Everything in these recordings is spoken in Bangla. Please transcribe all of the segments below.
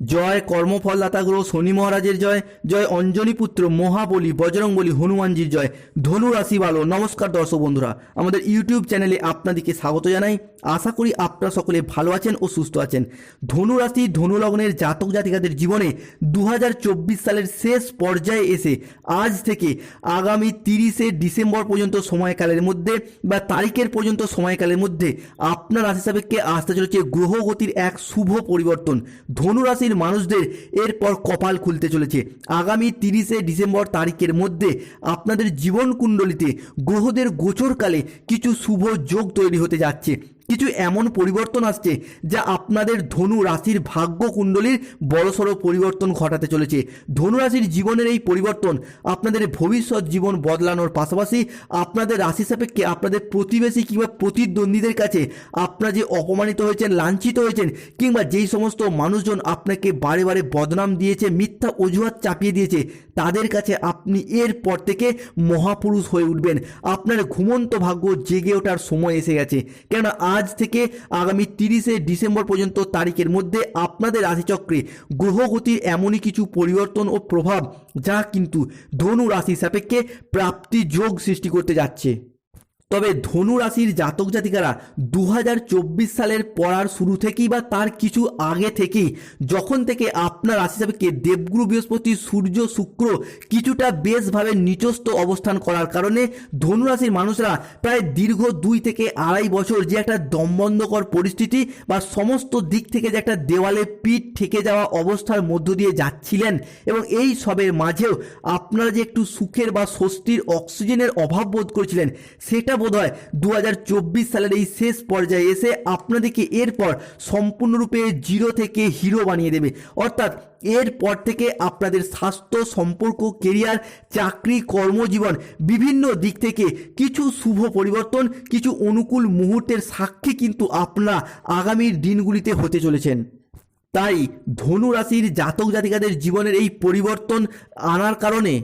জয় কর্মফলদাতা গ্রহ শনি মহারাজের জয় জয় অঞ্জনী পুত্র মহাবলী বজরংবলী হনুমানজির জয়, ধনু রাশি ভালো নমস্কার দর্শক বন্ধুরা, আমাদের ইউটিউব চ্যানেলে আপনাদেরকে স্বাগত জানাই। আশা করি আপনারা সকলে ভালো আছেন ও সুস্থ আছেন। ধনু রাশি, ধনু লগ্নের জাতক জাতিকাদের জীবনে দু হাজার চব্বিশ সালের শেষ পর্যায়ে এসে আজ থেকে আগামী তিরিশে ডিসেম্বর পর্যন্ত সময়কালের মধ্যে বা তারিখের পর্যন্ত সময়কালের মধ্যে আপনার রাশি সাপেক্ষে আসতে চলেছে গ্রহগতির এক শুভ পরিবর্তন। ধনু রাশির মানুষদের এরপর কপাল খুলতে চলেছে। আগামী তিরিশে ডিসেম্বর তারিখের মধ্যে আপনাদের জীবন কুণ্ডলিতে গ্রহদের গোচরকালে কিছু শুভ যোগ তৈরি হতে যাচ্ছে। কিছু এমন পরিবর্তন আসছে যা আপনাদের ধনু রাশির ভাগ্য কুণ্ডলীর বড়সড় পরিবর্তন ঘটাতে চলেছে। ধনু রাশির জীবনের এই পরিবর্তন আপনাদের ভবিষ্যৎ জীবন বদলানোর পাশাপাশি আপনাদের রাশি সাপেক্ষে আপনাদের প্রতিবেশী কিংবা প্রতিদ্বন্দ্বীদের কাছে আপনারা যে অপমানিত হয়েছেন, লাঞ্ছিত হয়েছেন কিংবা যেই সমস্ত মানুষজন আপনাকে বারে বারে বদনাম দিয়েছে, মিথ্যা অজুহাত চাপিয়ে দিয়েছে, তাদের কাছে আপনি এরপর থেকে মহাপুরুষ হয়ে উঠবেন। আপনার ঘুমন্ত ভাগ্য জেগে ওঠার সময় এসে গেছে। কেননা আজ থেকে আগামী তিরিশে ডিসেম্বর পর্যন্ত তারিখের মধ্যে আপনাদের রাশিচক্রে গ্রহগতির এমনই কিছু পরিবর্তন ও প্রভাব যা কিন্তু ধনু রাশি সাপেক্ষে প্রাপ্তি যোগ সৃষ্টি করতে যাচ্ছে। তবে ধনু রাশির জাতক জাতিকারা দু হাজার চব্বিশ সালের পড়ার শুরু থেকেই বা তার কিছু আগে থেকেই যখন থেকে আপনার রাশি সাপেক্ষে দেবগুরু বৃহস্পতি, সূর্য, শুক্র কিছুটা বেশভাবে নিচস্থ অবস্থান করার কারণে ধনু রাশির মানুষরা প্রায় দীর্ঘ দুই থেকে আড়াই বছর যে একটা দমবন্ধকর পরিস্থিতি বা সমস্ত দিক থেকে যে একটা দেওয়ালে পিঠ ঠেকে যাওয়া অবস্থার মধ্য দিয়ে যাচ্ছিলেন এবং এই সবের মাঝেও আপনারা যে একটু সুখের বা স্বস্তির অক্সিজেনের অভাব বোধ করেছিলেন, সেটা বোধ হয় দু সালের এই শেষ পর্যায়ে এসে আপনাদেরকে এরপর সম্পূর্ণরূপে জিরো থেকে হিরো বানিয়ে দেবে। অর্থাৎ এরপর থেকে আপনাদের স্বাস্থ্য, সম্পর্ক কেরিয়ার চাকরি, কর্মজীবন, বিভিন্ন দিক থেকে কিছু শুভ পরিবর্তন, কিছু অনুকূল মুহূর্তের সাক্ষী কিন্তু আপনারা আগামীর দিনগুলিতে হতে চলেছেন। তাই ধনু রাশির জাতক জাতিকাদের জীবনের এই পরিবর্তন আনার কারণে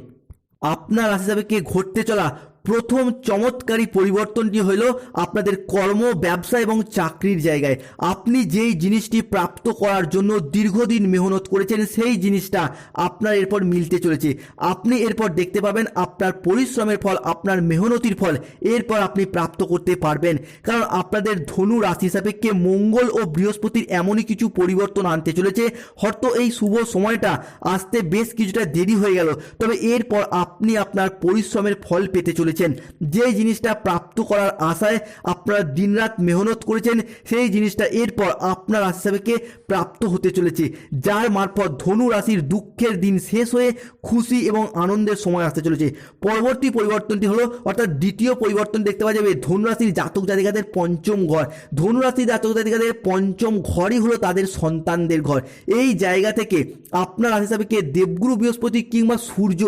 আপনার রাশি সাপেক্ষে ঘটতে চলা প্রথম চমৎকারী পরিবর্তনটি হল আপনাদের কর্ম, ব্যবসা এবং চাকরির জায়গায়। আপনি যেই জিনিসটি প্রাপ্ত করার জন্য দীর্ঘদিন মেহনত করেছেন, সেই জিনিসটা আপনার এরপর মিলতে চলেছে। আপনি এরপর দেখতে পাবেন আপনার পরিশ্রমের ফল, আপনার মেহনতির ফল এরপর আপনি প্রাপ্ত করতে পারবেন। কারণ আপনাদের ধনু রাশি সাপেক্ষে মঙ্গল ও বৃহস্পতির এমনই কিছু পরিবর্তন আনতে চলেছে। হয়তো এই শুভ সময়টা আসতে বেশ কিছুটা দেরি হয়ে গেল, তবে এরপর আপনি আপনার পরিশ্রমের ফল পেতে চলেছেন যে জিনিসটা প্রাপ্ত করার আশায় আপনারা দিনরাত মেহনত করেছেন, সেই জিনিসটা এরপর আপনার সাপেক্ষে প্রাপ্ত হতে চলেছে। যার মারফত ধনু রাশির দুঃখের দিন শেষ হয়ে খুশি এবং আনন্দের সময় আসতে চলেছে। পরবর্তী পরিবর্তনটি হলো, অর্থাৎ দ্বিতীয় পরিবর্তন দেখতে পাওয়া যাবে ধনু রাশির জাতক জাতিকাদের পঞ্চম ঘর। ধনু রাশির জাতক জাতিকাদের পঞ্চম ঘরই হলো তাদের সন্তানদের ঘর। এই জায়গা থেকে আপনার রাশি সাপেক্ষে দেবগুরু বৃহস্পতি কিংবা সূর্য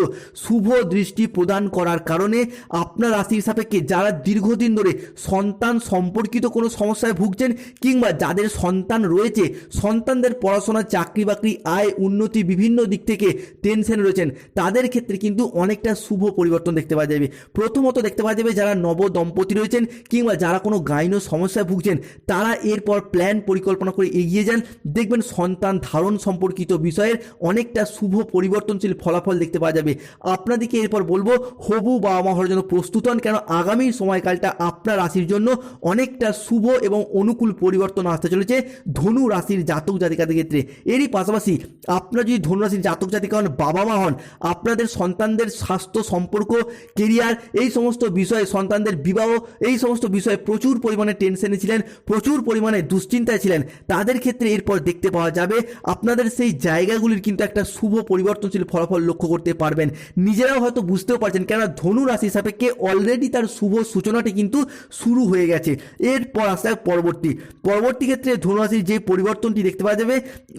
শুভ দৃষ্টি প্রদান করার কারণে আপনার রাশির সাপেক্ষে যারা দীর্ঘদিন ধরে সন্তান সম্পর্কিত কোনো সমস্যায় ভুগছেন কিংবা যাদের সন্তান রয়েছে, সন্তানদের পড়াশোনা, চাকরি বাকরি, আয় উন্নতি বিভিন্ন দিক থেকে টেনশন রয়েছেন, তাদের ক্ষেত্রে কিন্তু অনেকটা শুভ পরিবর্তন দেখতে পাওয়া যাবে। প্রথমত দেখতে পাওয়া যাবে যারা নব দম্পতি রয়েছেন কিংবা যারা কোনো গাইনো সমস্যায় ভুগছেন, তারা এরপর প্ল্যান পরিকল্পনা করে এগিয়ে যান। দেখবেন সন্তান ধারণ সম্পর্কিত বিষয়ের অনেকটা শুভ পরিবর্তনশীল ফলাফল দেখতে পাওয়া যাবে। আপনাদেরকে এরপর বলব, হবু বাবা মা হওয়ার প্রস্তুত হন, কেন আগামী সময়কালটা আপনার রাশির জন্য অনেকটা শুভ এবং অনুকূল পরিবর্তন আসতে চলেছে ধনু রাশির জাতক জাতিকাদের ক্ষেত্রে। এরই পাশাপাশি আপনার যদি ধনু রাশির জাতক জাতিকা হন, বাবা মা হন, আপনাদের সন্তানদের স্বাস্থ্য সম্পর্ক কেরিয়ার এই সমস্ত বিষয়ে, সন্তানদের বিবাহ এই সমস্ত বিষয়ে প্রচুর পরিমাণে টেনশনে ছিলেন, প্রচুর পরিমাণে দুশ্চিন্তায় ছিলেন। তাদের ক্ষেত্রে এরপর দেখতে পাওয়া যাবে, আপনাদের সেই জায়গাগুলির কিন্তু একটা শুভ পরিবর্তনশীল ফলাফল লক্ষ্য করতে পারবেন। নিজেরাও হয়তো বুঝতেও পারছেন কেননা ধনু রাশি সাপেক্ষে অলরেডি তার শুভ সূচনাটি কিন্তু শুরু হয়ে গেছে। এরপর আসতে পরবর্তী। পরবর্তী ক্ষেত্রে ধনুরাশির যে পরিবর্তনটি দেখতে পাওয়া যাবে,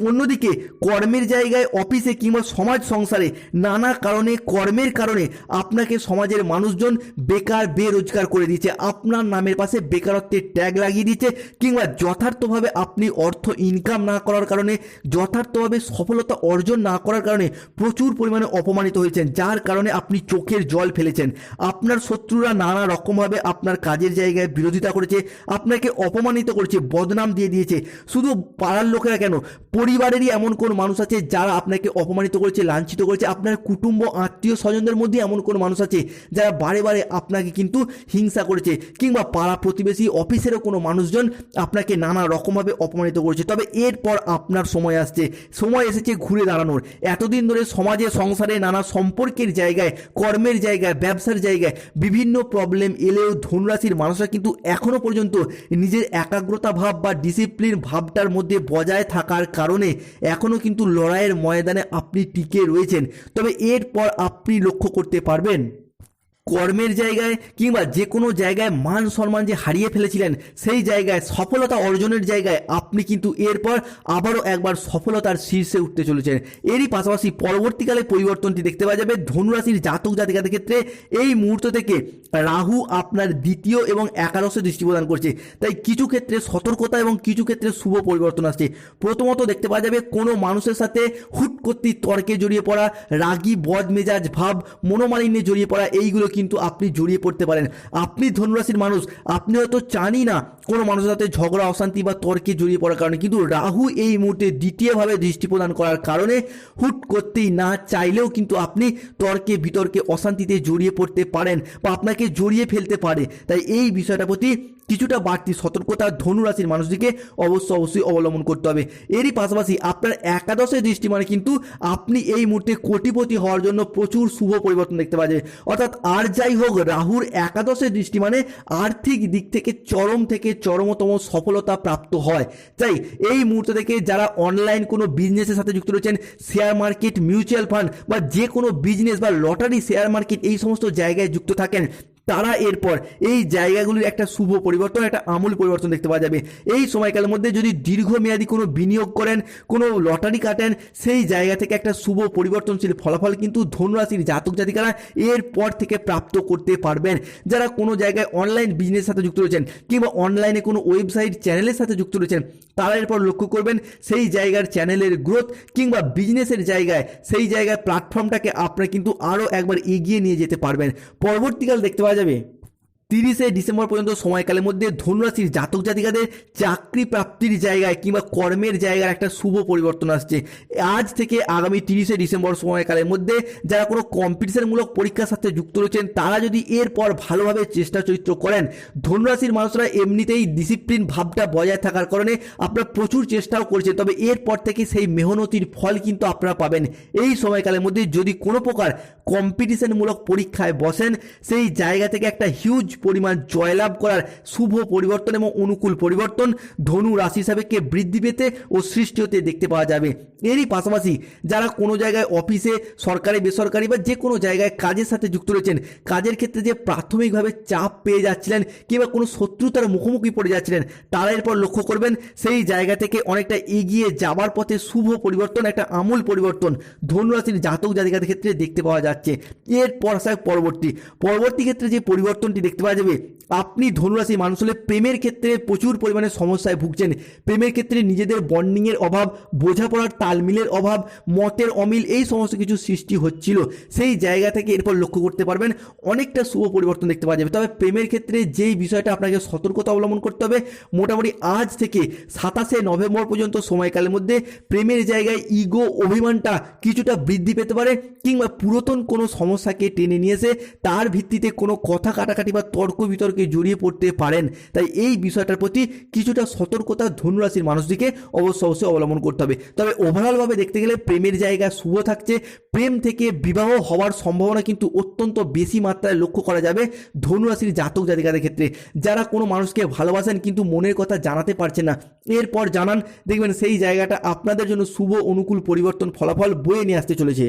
অন্যদিকে কর্মের জায়গায় অফিসে কিংবা সমাজ সংসারে নানা কারণে, কর্মের কারণে আপনাকে সমাজের মানুষজন বেকার, বেরোজগার করে দিচ্ছে। আপনার নামের পাশে বেকারত্বের ট্যাগ লাগিয়ে দিচ্ছে কিংবা যথার্থভাবে আপনি অর্থ ইনকাম না করার কারণে, যথার্থভাবে সফলতা অর্জন না করার কারণে প্রচুর পরিমাণে অপমানিত হয়েছেন, যার কারণে আপনি চোখের জল ফেলেছেন। আপনার আপনার শত্রুরা নানা রকমভাবে আপনার কাজের জায়গায় বিরোধিতা করেছে, আপনাকে অপমানিত করেছে, বদনাম দিয়ে দিয়েছে। শুধু পাড়ার লোকেরা কেন? পরিবারেরই এমন কোন মানুষ আছে যারা আপনাকে অপমানিত করেছে, লাঞ্ছিত করেছে? আপনার কুটুম্ব আত্মীয় স্বজনদের মধ্যে এমন কোন মানুষ আছে যারা বারে বারে আপনাকে কিন্তু হিংসা করেছে? কিংবা পাড়া প্রতিবেশী অফিসেরও কোনো মানুষজন আপনাকে নানা রকমভাবে অপমানিত করেছে? তবে এরপর আপনার সময় আসছে। সময় এসেছে ঘুরে দাঁড়ানোর। এতদিন ধরে সমাজে, সংসারে নানা সম্পর্কের জায়গায়, কর্মের জায়গায়, ব্যবসার জায়গায় বিভিন্ন প্রবলেম এলেও ধনুরাশির মানুষরা কিন্তু এখনও পর্যন্ত নিজের একাগ্রতা ভাব বা ডিসিপ্লিন ভাবটার মধ্যে বজায় থাকার কারণে এখনও কিন্তু লড়াইয়ের ময়দানে আপনি টিকে রয়েছেন। তবে এরপর আপনি লক্ষ্য করতে পারবেন। কর্মের জায়গায় কিংবা যে কোনো জায়গায় মান সম্মান যে হারিয়ে ফেলেছিলেন, সেই জায়গায় সফলতা অর্জনের জায়গায় আপনি কিন্তু এরপর আবারও একবার সফলতার শীর্ষে উঠতে চলেছেন। এরই পাশাপাশি পরবর্তীকালে পরিবর্তনটি দেখতে পাওয়া যাবে। ধনুরাশির জাতক জাতিকাদের ক্ষেত্রে এই মুহূর্ত থেকে রাহু আপনার দ্বিতীয় এবং একাদশে দৃষ্টি প্রদান করছে। তাই কিছু ক্ষেত্রে সতর্কতা এবং কিছু ক্ষেত্রে শুভ পরিবর্তন আসছে। প্রথমত দেখতে পাওয়া যাবে কোনো মানুষের সাথে হুট করতেই তর্কে জড়িয়ে পড়া, রাগী বদ মেজাজ ভাব, মনোমালিন্যে জড়িয়ে পড়া, এইগুলো কিন্তু আপনি জড়িয়ে পড়তে পারেন। আপনি ধনুরাশির মানুষ আপনি হয়তো চানই না। কোনো মানুষের সাথে ঝগড়া, অশান্তি বা তর্কে জড়িয়ে পড়ার কারণে কিন্তু রাহু এই মুহূর্তে দ্বিতীয়ভাবে দৃষ্টি প্রদান করার কারণে হুট করতেই না চাইলেও কিন্তু আপনি তর্কে, বিতর্কে, অশান্তিতে জড়িয়ে পড়তে পারেন বা আপনাকে জড়িয়ে ফেলতে পারে। তাই এই বিষয়টার প্রতি কিছুটা বাড়তি সতর্কতা ধনুরাশির মানুষদিকে অবশ্য অবশ্যই অবলম্বন করতে হবে। এরই পাশাপাশি আপনার একাদশের দৃষ্টি মানে কিন্তু আপনি এই মুহূর্তে কোটিপতি হওয়ার জন্য প্রচুর শুভ পরিবর্তন দেখতে পাওয়া যায়। অর্থাৎ আর যাই হোক, রাহুর একাদশের দৃষ্টি মানে আর্থিক দিক থেকে, চরম থেকে চরমতম সফলতা প্রাপ্ত হয়। তাই এই মুহূর্ত থেকে যারা অনলাইন কোনো বিজনেসের সাথে যুক্ত রয়েছেন শেয়ার মার্কেট মিউচুয়াল ফান্ড বা যে কোনো বিজনেস বা লটারি শেয়ার মার্কেট এই সমস্ত জায়গায় যুক্ত থাকেন তারা এরপর এই জায়গাগুলির একটা শুভ পরিবর্তন, একটা আমূল পরিবর্তন দেখতে পাওয়া যাবে। এই সময়কালের মধ্যে যদি দীর্ঘমেয়াদী কোনো বিনিয়োগ করেন, কোনো লটারি কাটেন, সেই জায়গা থেকে একটা শুভ পরিবর্তনশীল ফলাফল কিন্তু ধনুরাশির জাতক জাতিকারা এরপর থেকে প্রাপ্ত করতে পারবেন। যারা কোনো জায়গায় অনলাইন বিজনেসের সাথে যুক্ত রয়েছেন কিংবা অনলাইনে কোনো ওয়েবসাইট চ্যানেলের সাথে যুক্ত রয়েছেন, তারা এরপর লক্ষ্য করবেন সেই জায়গার চ্যানেলের গ্রোথ কিংবা বিজনেসের জায়গায় সেই জায়গায় প্ল্যাটফর্মটাকে আপনারা কিন্তু আরও একবার এগিয়ে নিয়ে যেতে পারবেন। পরবর্তীকাল দেখতে পাওয়া যাবে তিরিশে ডিসেম্বর পর্যন্ত সময়কালের মধ্যে ধনুরাশির জাতক জাতিকাদের চাকরি প্রাপ্তির জায়গায় কিংবা কর্মের জায়গায় একটা শুভ পরিবর্তন আসছে। আজ থেকে আগামী তিরিশে ডিসেম্বর সময়কালের মধ্যে যারা কোনো কম্পিটিশনমূলক পরীক্ষার সাথে যুক্ত রয়েছেন, তারা যদি এরপর ভালোভাবে চেষ্টা চরিত্র করেন, ধনুরাশির মানুষরা এমনিতেই ডিসিপ্লিন ভাবটা বজায় থাকার কারণে আপনারা প্রচুর চেষ্টাও করছেন, তবে এরপর থেকে সেই মেহনতির ফল কিন্তু আপনারা পাবেন। এই সময়কালের মধ্যে যদি কোনো প্রকার কম্পিটিশনমূলক পরীক্ষায় বসেন, সেই জায়গা থেকে একটা হিউজ পরিমাণ জয়লাভ করার শুভ পরিবর্তন এবং অনুকূল পরিবর্তন ধনু রাশি সাপেক্ষে বৃদ্ধি পেতে ও সৃষ্টি হতে দেখতে পাওয়া যাবে। এরই পাশাপাশি যারা কোনো জায়গায় অফিসে, সরকারি, বেসরকারি বা যে কোনো জায়গায় কাজের সাথে যুক্ত রয়েছেন, কাজের ক্ষেত্রে যে প্রাথমিকভাবে চাপ পেয়ে যাচ্ছিলেন কিংবা কোনো শত্রুতার মুখোমুখি পড়ে যাচ্ছিলেন, তারা এরপর লক্ষ্য করবেন সেই জায়গা থেকে অনেকটা এগিয়ে যাবার পথে শুভ পরিবর্তন, একটা আমূল পরিবর্তন ধনুরাশির জাতক জাতিকাদের ক্ষেত্রে দেখতে পাওয়া যাচ্ছে। এরপর পরবর্তী। পরবর্তী ক্ষেত্রে যে পরিবর্তনটি দেখতে পাওয়া যাবে। আপনি ধনুরাশি মানুষ হলে প্রেমের ক্ষেত্রে প্রচুর পরিমাণে সমস্যায় ভুগছেন। প্রেমের ক্ষেত্রে নিজেদের বন্ডিংয়ের অভাব, বোঝাপড়ার তালমিলের অভাব, মতের অমিল, এই সমস্ত কিছু সৃষ্টি হচ্ছিল। সেই জায়গা থেকে এরপর লক্ষ্য করতে পারবেন, অনেকটা শুভ পরিবর্তন দেখতে পাওয়া যাবে। তবে প্রেমের ক্ষেত্রে যেই বিষয়টা আপনাকে সতর্কতা অবলম্বন করতে হবে, মোটামুটি আজ থেকে সাতাশে নভেম্বর পর্যন্ত সময়কালের মধ্যে প্রেমের জায়গায় ইগো অভিমানটা কিছুটা বৃদ্ধি পেতে পারে, কিংবা পুরাতন কোনো সমস্যাকে টেনে নিয়ে এসে তার ভিত্তিতে কোনো কথা কাটাকাটি বা তর্ক বিতর্কে জড়িয়ে পড়তে পারেন। তাই এই বিষয়টার প্রতি কিছুটা সতর্কতা ধনুরাশির মানুষটিকে অবশ্য অবশ্যই অবলম্বন করতে হবে। তবে ওভারঅলভাবে দেখতে গেলে প্রেমের জায়গা শুভ থাকছে। প্রেম থেকে বিবাহ হওয়ার সম্ভাবনা কিন্তু অত্যন্ত বেশি মাত্রায় লক্ষ্য করা যাবে ধনুরাশির জাতক জাতিকাদের ক্ষেত্রে। যারা কোনো মানুষকে ভালোবাসেন কিন্তু মনের কথা জানাতে পারছেন না, এরপর জানান, দেখবেন সেই জায়গাটা আপনাদের জন্য শুভ, অনুকূল পরিবর্তন ফলাফল বয়ে নিয়ে আসতে চলেছে।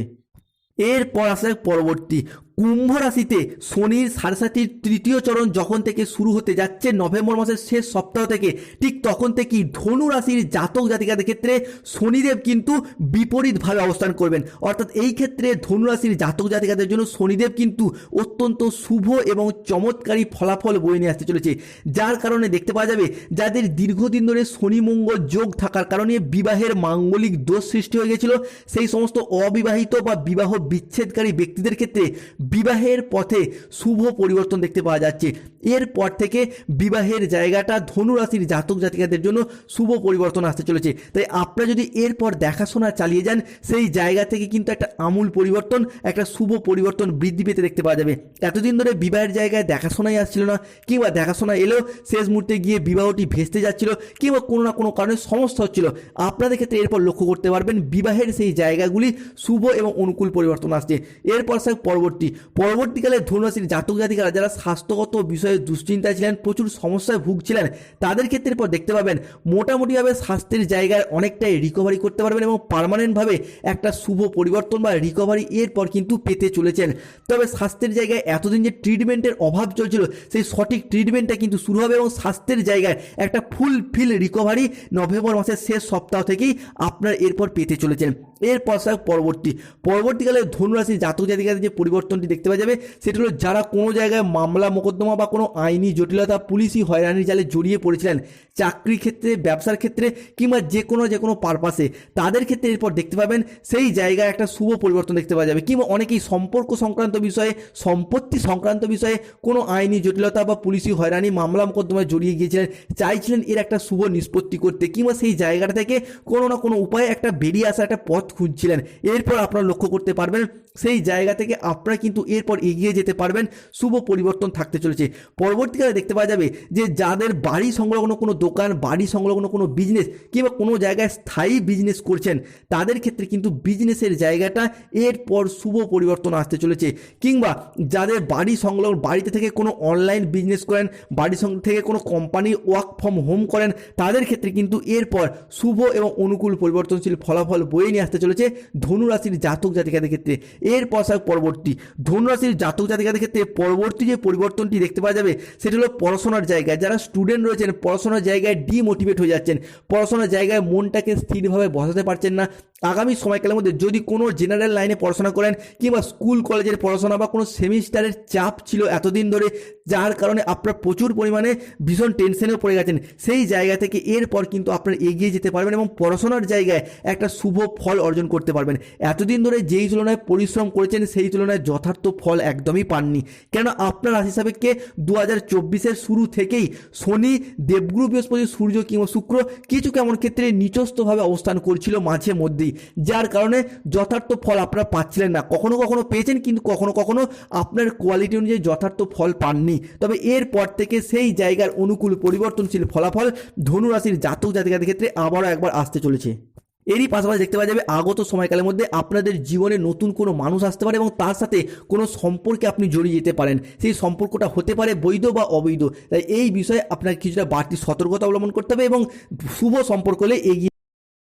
এরপর আসে পরবর্তী কুম্ভ রাশিতে শনির সারসাতির তৃতীয় চরণ যখন থেকে শুরু হতে যাচ্ছে, নভেম্বর মাসের শেষ সপ্তাহ থেকে, ঠিক তখন থেকেই ধনু রাশির জাতক জাতিকাদের ক্ষেত্রে শনিদেব কিন্তু বিপরীতভাবে অবস্থান করবেন। অর্থাৎ এই ক্ষেত্রে ধনু রাশির জাতক জাতিকাদের জন্য শনিদেব কিন্তু অত্যন্ত শুভ এবং চমৎকারী ফলাফল বয়ে নিয়ে আসতে চলেছে। যার কারণে দেখতে পাওয়া যাবে, যাদের দীর্ঘদিন ধরে শনি, মঙ্গল যোগ থাকার কারণে বিবাহের মাঙ্গলিক দোষ সৃষ্টি হয়ে গেছিল, সেই সমস্ত অবিবাহিত বা বিবাহ বিচ্ছেদকারী ব্যক্তিদের ক্ষেত্রে বিবাহের পথে শুভ পরিবর্তন দেখতে পাওয়া যাচ্ছে। এরপর থেকে বিবাহের জায়গাটা ধনু রাশির জাতক জাতিকাদের জন্য শুভ পরিবর্তন আসতে চলেছে। তাই আপনারা যদি এরপর দেখাশোনা চালিয়ে যান, সেই জায়গা থেকে কিন্তু একটা আমূল পরিবর্তন, একটা শুভ পরিবর্তন বৃদ্ধি পেতে দেখতে পাওয়া যাবে। এতদিন ধরে বিবাহের জায়গায় দেখাশোনাই আসছিল না, কিংবা দেখাশোনা এলেও শেষ মুহূর্তে গিয়ে বিবাহটি ভেস্তে যাচ্ছিল, কিংবা কোনো না কোনো কারণে সমস্যা হচ্ছিল। আপনাদের ক্ষেত্রে এরপর লক্ষ্য করতে পারবেন, বিবাহের সেই জায়গাগুলি শুভ এবং অনুকূল পরিবর্তন আসছে। এরপর স্যার পরবর্তী পরবর্তীকালে ধনুরাশির জাতক জাতিকারা যারা স্বাস্থ্যগত বিষয়ে দুশ্চিন্তায় ছিলেন, প্রচুর সমস্যায় ভুগছিলেন, তাদের ক্ষেত্রে পর দেখতে পাবেন মোটামুটিভাবে স্বাস্থ্যের জায়গায় অনেকটাই রিকভারি করতে পারবেন এবং পার্মানেন্টভাবে একটা শুভ পরিবর্তন বা রিকভারি এরপর কিন্তু পেতে চলেছেন। তবে স্বাস্থ্যের জায়গায় এতদিন যে ট্রিটমেন্টের অভাব চলছিল, সেই সঠিক ট্রিটমেন্টটা কিন্তু শুরু হবে এবং স্বাস্থ্যের জায়গায় একটা ফুল ফিল রিকভারি নভেম্বর মাসের শেষ সপ্তাহ থেকেই আপনার এরপর পেতে চলেছেন। এরপর স্যার পরবর্তী, পরবর্তীকালে ধনুরাশির জাতক জাতিকাদের যে পরিবর্তনটি দেখতে পাওয়া যাবে, সেটি হলো যারা কোনো জায়গায় মামলা মোকদ্দমা বা কোনো আইনি জটিলতা পুলিশি হয়রানির জালে জড়িয়ে পড়েছিলেন, চাকরি ক্ষেত্রে, ব্যবসার ক্ষেত্রে কিংবা যে কোনো যে কোনো পারপাসে, তাদের ক্ষেত্রে এরপর দেখতে পাবেন সেই জায়গায় একটা শুভ পরিবর্তন দেখতে পাওয়া যাবে। কিংবা অনেকেই সম্পর্ক সংক্রান্ত বিষয়ে, সম্পত্তি সংক্রান্ত বিষয়ে কোনো আইনি জটিলতা বা পুলিশি হয়রানি, মামলা মোকদ্দমায় জড়িয়ে গিয়েছিলেন, চাইছিলেন এর একটা শুভ নিষ্পত্তি করতে, কিংবা সেই জায়গাটা থেকে কোনো না কোনো উপায়ে একটা বেরিয়ে আসা একটা পথ খুঁজছিলেন। এরপর আপনারা লক্ষ্য করতে পারবেন সেই জায়গা থেকে আপনারা কিন্তু এরপর এগিয়ে যেতে পারবেন। শুভ পরিবর্তন থাকতে চলেছে। পরবর্তীকালে দেখতে পাওয়া যাবে যে যাদের বাড়ি সংলগ্ন কোনো দোকান, বাড়ি সংলগ্ন কোনো বিজনেস কিংবা কোনো জায়গায় স্থায়ী বিজনেস করছেন, তাদের ক্ষেত্রে কিন্তু বিজনেসের জায়গাটা এরপর শুভ পরিবর্তন আসতে চলেছে। কিংবা যাদের বাড়ি সংলগ্ন, বাড়িতে থেকে কোনো অনলাইন বিজনেস করেন, বাড়ি থেকে কোনো কোম্পানি ওয়ার্ক ফ্রম হোম করেন, তাদের ক্ষেত্রে কিন্তু এরপর শুভ এবং অনুকূল পরিবর্তনশীল ফলাফল বয়ে নিয়ে আসতে চলেছে ধনুরাশির জাতক জাতিকাদের ক্ষেত্রে। এরপর স্যার পরবর্তী। ধনুরাশির জাতক জাতিকাদের ক্ষেত্রে পরবর্তী যে পরিবর্তনটি দেখতে পাওয়া যাবে, সেটা হলো পড়াশোনার জায়গায়। যারা স্টুডেন্ট রয়েছেন, পড়াশোনার জায়গায় ডিমোটিভেট হয়ে যাচ্ছেন। পড়াশোনার জায়গায় মনটাকে স্থিরভাবে বসাতে পারছেন না। আগামী সময়কালের মধ্যে যদি কোনো জেনারেল লাইনে পড়াশোনা করেন, কিংবা স্কুল কলেজের পড়াশোনা বা কোনো সেমিস্টারের চাপ ছিল এতদিন ধরে, যার কারণে আপনার প্রচুর পরিমাণে ভীষণ টেনশনেও পড়ে গেছেন, সেই জায়গা থেকে এরপর কিন্তু আপনার এগিয়ে যেতে পারবেন এবং পড়াশোনার জায়গায় একটা শুভ ফল অর্জন করতে পারবেন। এতদিন ধরে যেই তুলনায় পরিশ্রম করেছেন সেই তুলনায় যথার্থ ফল একদমই পাননি। কেন আপনার রাশি সাপেক্ষে দু হাজার চব্বিশের শুরু থেকেই শনি, দেবগুরু, বৃহস্পতি, সূর্য কিংবা শুক্র কিছু কেমন ক্ষেত্রে নিচস্থভাবে অবস্থান করছিল মাঝে মধ্যেই। যার কারণে যথার্থ ফল আপনারা পাচ্ছিলেন না। কখনো কখনো পেয়েছেন কিন্তু কখনো কখনো আপনার কোয়ালিটি অনুযায়ী যথার্থ ফল পাননি। তবে এরপর থেকে সেই জায়গার অনুকূল পরিবর্তনশীল ফলাফল ধনুরাশির জাতক জাতিকাদের ক্ষেত্রে আবারও একবার আসতে চলেছে। এরই পাশাপাশি দেখতে পাওয়া যাবে আগত সময়কালের মধ্যে আপনাদের জীবনে নতুন কোনো মানুষ আসতে পারে এবং তার সাথে কোনো সম্পর্কে আপনি জড়িয়ে যেতে পারেন। সেই সম্পর্কটা হতে পারে বৈধ বা অবৈধ। তাই এই বিষয়ে আপনাকে কিছুটা বাড়তি সতর্কতা অবলম্বন করতে হবে এবং শুভ সম্পর্ক হলে এগিয়ে